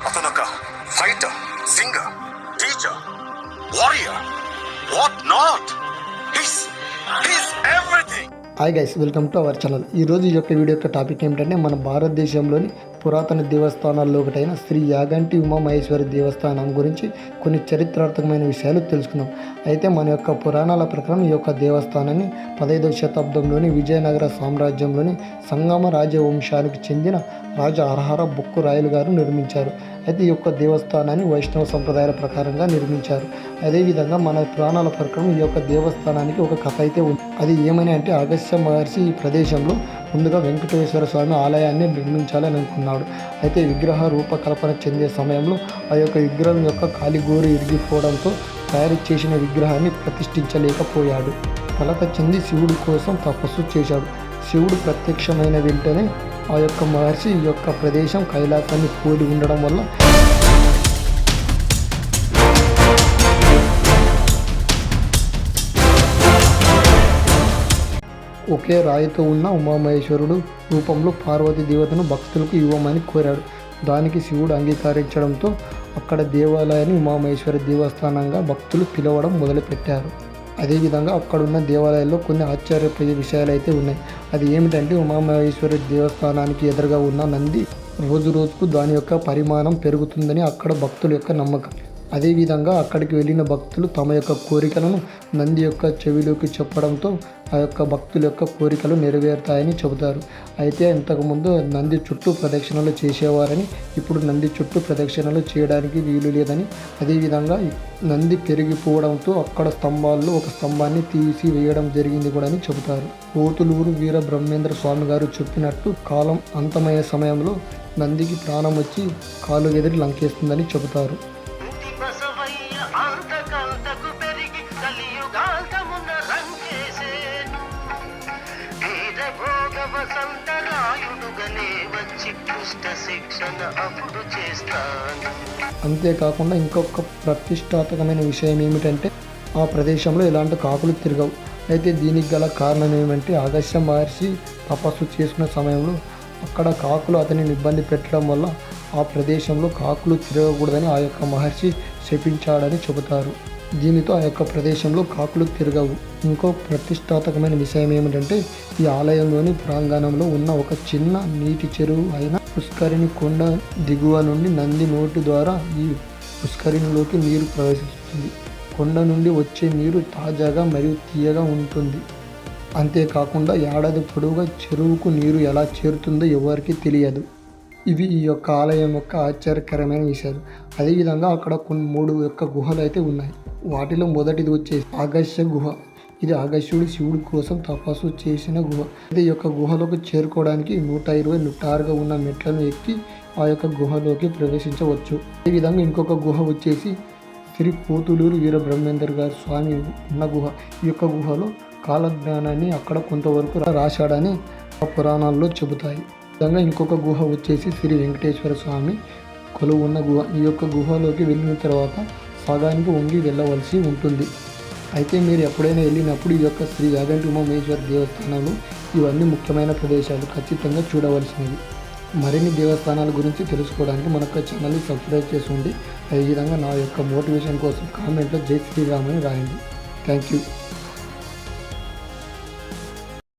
అతను ఒక fighter singer teacher warrior. What not his his everything hi guys welcome to our channel ఈరోజు ఈ యొక్క వీడియో యొక్క టాపిక్ ఏమిటంటే మన భారతదేశంలోని పురాతన దేవస్థానాల్లో ఒకటైన శ్రీ యాగంటి ఉమామహేశ్వరి దేవస్థానం గురించి కొన్ని చరిత్రార్థకమైన విషయాలు తెలుసుకుందాం. అయితే మన యొక్క పురాణాల ప్రకారం ఈ యొక్క దేవస్థానాన్ని పదహైదవ శతాబ్దంలోని విజయనగర సామ్రాజ్యంలోని సంగమ రాజవంశానికి చెందిన రాజా అర్హర బొక్కు రాయలు గారు నిర్మించారు. అయితే ఈ యొక్క దేవస్థానాన్ని వైష్ణవ సంప్రదాయాల ప్రకారంగా నిర్మించారు. అదేవిధంగా మన పురాణాల ప్రకారం ఈ యొక్క దేవస్థానానికి ఒక కథ అయితే ఉంది. అది ఏమని అంటే అగస్త్య మహర్షి ఈ ప్రదేశంలో ముందుగా వెంకటేశ్వర స్వామి ఆలయాన్ని నిర్మించాలని అనుకున్నాడు అయితే విగ్రహ రూపకల్పన చెందే సమయంలో ఆ యొక్క విగ్రహం యొక్క కాలిగోరు ఇరిగిపోవడంతో తయారు చేసిన విగ్రహాన్ని ప్రతిష్ఠించలేకపోయాడు. కలత చెంది శివుడి కోసం తపస్సు చేశాడు. శివుడు ప్రత్యక్షమైన వెంటనే ఆ యొక్క మహర్షి యొక్క ప్రదేశం కైలాసాన్ని పోలి ఉండడం వల్ల ఒకే రాయితో ఉన్న ఉమామహేశ్వరుడు రూపంలో పార్వతీ దేవతను భక్తులకు ఇవ్వమని కోరాడు. దానికి శివుడు అంగీకరించడంతో అక్కడ దేవాలయాన్ని ఉమామహేశ్వరి దేవస్థానంగా భక్తులు పిలవడం మొదలుపెట్టారు. అదేవిధంగా అక్కడున్న దేవాలయాల్లో కొన్ని ఆశ్చర్యపోయే విషయాలు అయితే ఉన్నాయి. అది ఏమిటంటే ఉమామహేశ్వరి దేవస్థానానికి ఎదురుగా ఉన్న నంది రోజు రోజుకు దాని యొక్క పరిమాణం పెరుగుతుందని అక్కడ భక్తుల యొక్క నమ్మకం. అదేవిధంగా అక్కడికి వెళ్ళిన భక్తులు తమ యొక్క కోరికలను నంది యొక్క చెవిలోకి చెప్పడంతో ఆ యొక్క భక్తుల యొక్క కోరికలు నెరవేరుతాయని చెబుతారు. అయితే ఇంతకుముందు నంది చుట్టూ ప్రదక్షిణలు చేసేవారని ఇప్పుడు నంది చుట్టూ ప్రదక్షిణలు చేయడానికి వీలు లేదని అదేవిధంగా నంది పెరిగిపోవడంతో అక్కడ స్తంభాల్లో ఒక స్తంభాన్ని తీసి వేయడం జరిగింది కూడా అని చెబుతారు. పోతులూరు వీర బ్రహ్మేంద్ర స్వామి గారు చెప్పినట్టు కాలం అంతమయ్యే సమయంలో నందికి ప్రాణం వచ్చి కాలు ఎదిరి లంకేస్తుందని చెబుతారు. అంతేకాకుండా ఇంకొక ప్రతిష్టాత్మకమైన విషయం ఏమిటంటే ఆ ప్రదేశంలో ఎలాంటి కాకులు తిరగవు. అయితే దీనికి గల కారణం ఏమంటే ఆదర్శ మహర్షి తపస్సు చేసుకున్న సమయంలో అక్కడ కాకులు అతనిని ఇబ్బంది పెట్టడం వల్ల ఆ ప్రదేశంలో కాకులు తిరగకూడదని ఆ యొక్క మహర్షి శపించాడని చెబుతారు. దీనితో ఆ యొక్క ప్రదేశంలో కాకులు తిరగవు. ఇంకో ప్రతిష్టాత్మకమైన విషయం ఏమిటంటే ఈ ఆలయంలోని ప్రాంగణంలో ఉన్న ఒక చిన్న నీటి చెరువు అయిన పుష్కరిణి కొండ దిగువ నుండి నంది నోటి ద్వారా ఈ పుష్కరిణిలోకి నీరు ప్రవేశిస్తుంది. కొండ నుండి వచ్చే నీరు తాజాగా మరియు తీయగా ఉంటుంది. అంతేకాకుండా ఏడాది పొడవుగా చెరువుకు నీరు ఎలా చేరుతుందో ఎవరికి తెలియదు. ఇవి ఈ యొక్క ఆలయం యొక్క ఆశ్చర్యకరమైన విషయాలు. అదేవిధంగా అక్కడ కొన్ని మూడు యొక్క గుహలు అయితే ఉన్నాయి. వాటిలో మొదటిది వచ్చేసి ఆగస్య గుహ. ఇది ఆగస్యుడు శివుడి కోసం తపస్సు చేసిన గుహ. ఇది యొక్క గుహలోకి చేరుకోవడానికి నూట ఇరవై నూట ఆరుగా ఉన్న మెట్లను ఎక్కి ఆ యొక్క గుహలోకి ప్రవేశించవచ్చు. ఈ విధంగా ఇంకొక గుహ వచ్చేసి శ్రీ పోతులూరు వీర బ్రహ్మేందర్ గారి స్వామి ఉన్న గుహ. ఈ యొక్క గుహలో కాలజ్ఞానాన్ని అక్కడ కొంతవరకు రాశాడని ఆ పురాణాల్లో చెబుతాయి. విధంగా ఇంకొక గుహ వచ్చేసి శ్రీ వెంకటేశ్వర స్వామి కొలువు ఉన్న గుహ. ఈ యొక్క గుహలోకి వెళ్ళిన తర్వాత సగానికి వంగి వెళ్ళవలసి ఉంటుంది. అయితే మీరు ఎప్పుడైనా వెళ్ళినప్పుడు ఈ యొక్క శ్రీ యాగంటి ఉమామేశ్వర దేవస్థానాలు ఇవన్నీ ముఖ్యమైన ప్రదేశాలు. ఖచ్చితంగా చూడవలసినవి. మరిన్ని దేవస్థానాల గురించి తెలుసుకోవడానికి మన యొక్క ఛానల్ని సబ్స్క్రైబ్ చేసి ఉండి అదేవిధంగా నా యొక్క మోటివేషన్ కోసం కామెంట్లో జై శ్రీరామ్ అని రాయండి. Thank you.